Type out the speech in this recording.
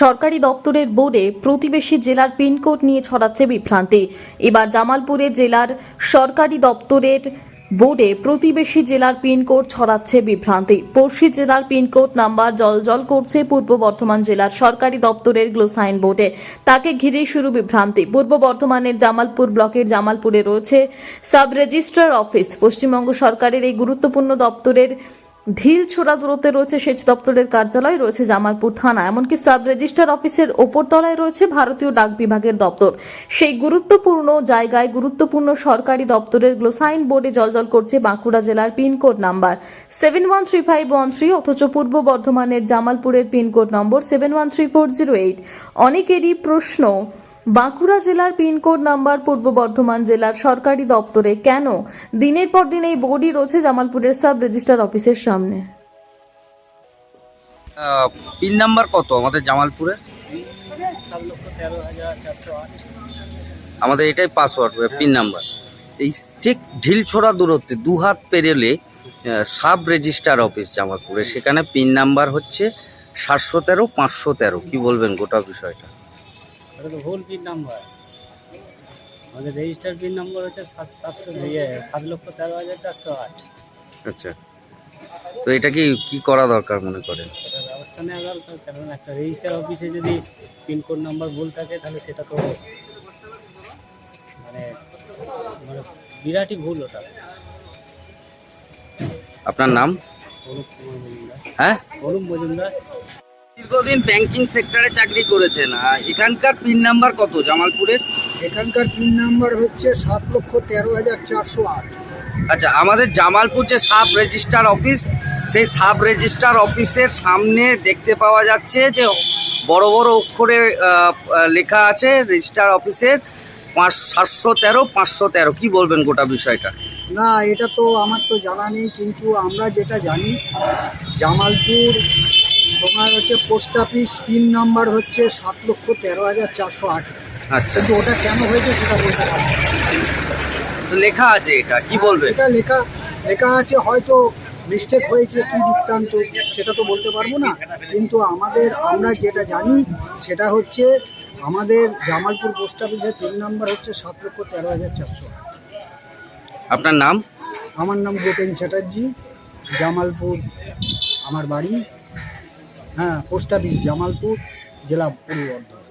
সরকারি দপ্তরের বোর্ডে প্রতিবেশী জেলার পিনকোড নিয়ে ছড়াচ্ছে বিভ্রান্তি। এবার জামালপুরে জেলার সরকারি দপ্তরের বোর্ডে প্রতিবেশী জেলার পিনকোড ছড়াচ্ছে বিভ্রান্তি। পড়শি জেলার পিনকোড নাম্বার জলজল করছে পূর্ব বর্ধমান জেলার সরকারি দপ্তরের গ্লো সাইন বোর্ডে। তাকে ঘিরে শুরু বিভ্রান্তি। পূর্ব বর্ধমানের জামালপুর ব্লকের জামালপুরে রয়েছে সাব রেজিস্ট্রার অফিস। পশ্চিমবঙ্গ সরকারের এই গুরুত্বপূর্ণ দপ্তরের ঢিল ছোড়া দূরত্বে রয়েছে সেচ দপ্তরের কার্যালয়, রয়েছে জামালপুর থানা। এমনকি সাব রেজিস্ট্রার অফিসের ওপরতলায় রয়েছে ভারতীয় ডাক বিভাগের দপ্তর। সেই গুরুত্বপূর্ণ জায়গায় গুরুত্বপূর্ণ সরকারি দপ্তরের গ্লোসাইন বোর্ডে জলজল করছে বাঁকুড়া জেলার pin code number. Seven one three five one three, অথচ পূর্ব বর্ধমানের জামালপুরের pin code number seven one three four zero eight. অনেকেরই প্রশ্ন বাঁকুড়া জেলার পিনকোড নাম্বার পূর্ব বর্ধমান জেলার সরকারি দপ্তরে কেন দিনের পর দিন এই বোর্ডই রয়েছে জামালপুরের সাব রেজিস্ট্রার অফিসের সামনে? পিন নাম্বার কত আমাদের জামালপুরে? আমাদের এটাই পাসওয়ার্ড পিন নাম্বার। এই ঠিক ঢিল ছোড়া দূরত্বে, দু হাত পেরেলে সাব রেজিস্ট্রার অফিস জামালপুরে। সেখানে পিন নাম্বার হচ্ছে সাতশো তেরো, পাঁচশো তেরো। কী বলবেন গোটা বিষয়টা? তো ভুল পিন নাম্বার। আমাদের রেজিস্টার পিন নম্বর হচ্ছে সাত সাতশো ইয়ে সাত লক্ষ তেরো হাজার চারশো আট। আচ্ছা। তো এটা কি কি করা দরকার মনে করেন? এটা ব্যবস্থা নেওয়া দরকার কারণ একটা রেজিস্টার অফিসে যদি পিনকোড নাম্বার ভুল থাকে তাহলে সেটা তো মানে মানে বিরাটই ভুল ওটা। আপনার নাম? মজুমদার। হ্যাঁ? অনুপ মজুমদার। দীর্ঘদিন ব্যাংকিং সেক্টরে চাকরি করেছেন। এখানকার পিন নাম্বার কত জামালপুরের? এখানকার পিন নাম্বার হচ্ছে সাত লক্ষ তেরো হাজার চারশো আট। আচ্ছা আমাদের জামালপুর যে সাব রেজিস্ট্রার অফিস সেই সাব রেজিস্ট্রার অফিসের সামনে দেখতে পাওয়া যাচ্ছে যে বড় বড় অক্ষরে লেখা আছে রেজিস্ট্রার অফিসের পাঁচ সাতশো তেরো পাঁচশো তেরো। কী বলবেন গোটা বিষয়টা? না এটা তো আমার তো জানা নেই কিন্তু আমরা যেটা জানি জামালপুর তোমার হচ্ছে পোস্ট অফিস পিন নাম্বার হচ্ছে সাত লক্ষ তেরো হাজার চারশো আট। আচ্ছা। কিন্তু ওটা কেন হয়েছে সেটা বলতে পারব লেখা আছে এটা কি বলবেন এটা লেখা লেখা আছে হয়তো মিস্টেক হয়েছে কি বৃত্তান্ত সেটা তো বলতে পারব না। কিন্তু আমাদের আমরা যেটা জানি সেটা হচ্ছে আমাদের জামালপুর পোস্ট অফিসের পিন নাম্বার হচ্ছে সাত লক্ষ তেরো হাজার চারশো আপনার নাম? আমার নাম গোপেন চ্যাটার্জি জামালপুর আমার বাড়ি। হ্যাঁ পোস্ট অফিস জামালপুর জেলা পূর্ব বর্ধমান